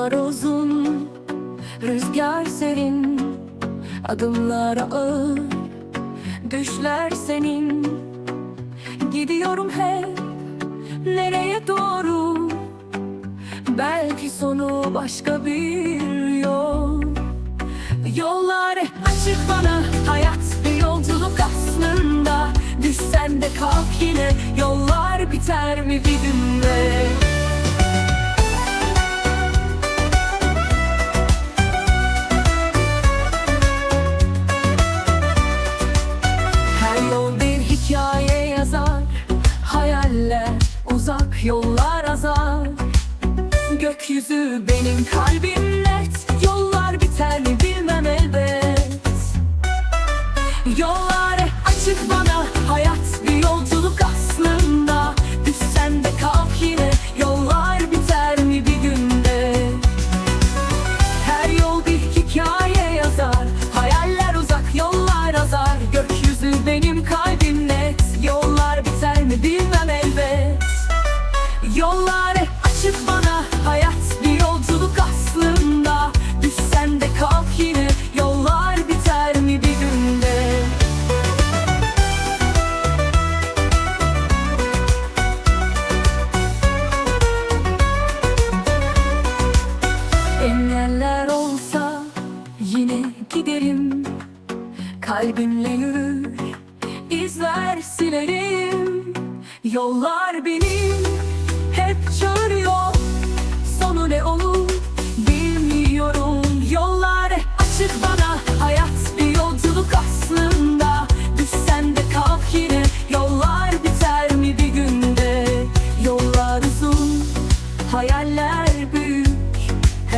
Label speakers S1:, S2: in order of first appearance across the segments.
S1: Yollar uzun, rüzgar serin Adımlar ağır, düşler senin. Gidiyorum hep, nereye doğru? Belki sonu başka bir yol. Yollar açık bana Hayat bir yolculuk aslında. Düşsen de kalk yine Yollar biter mi bir günde yollar azar Gökyüzü benim kalbim net. Yollar biter mi bilmem elbet. Yollar açık bana Engeller olsa Yine giderim. Kalbimle yürür izler silerim. Yollar benim hep çağırıyor. Sonu ne olur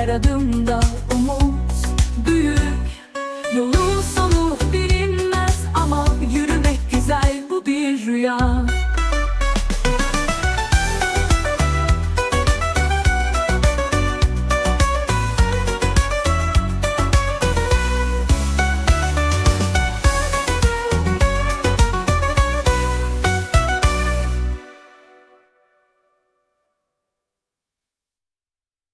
S1: Her adımda umut büyük. Yolun sonu bilinmez ama yürümek güzel bu bir rüya.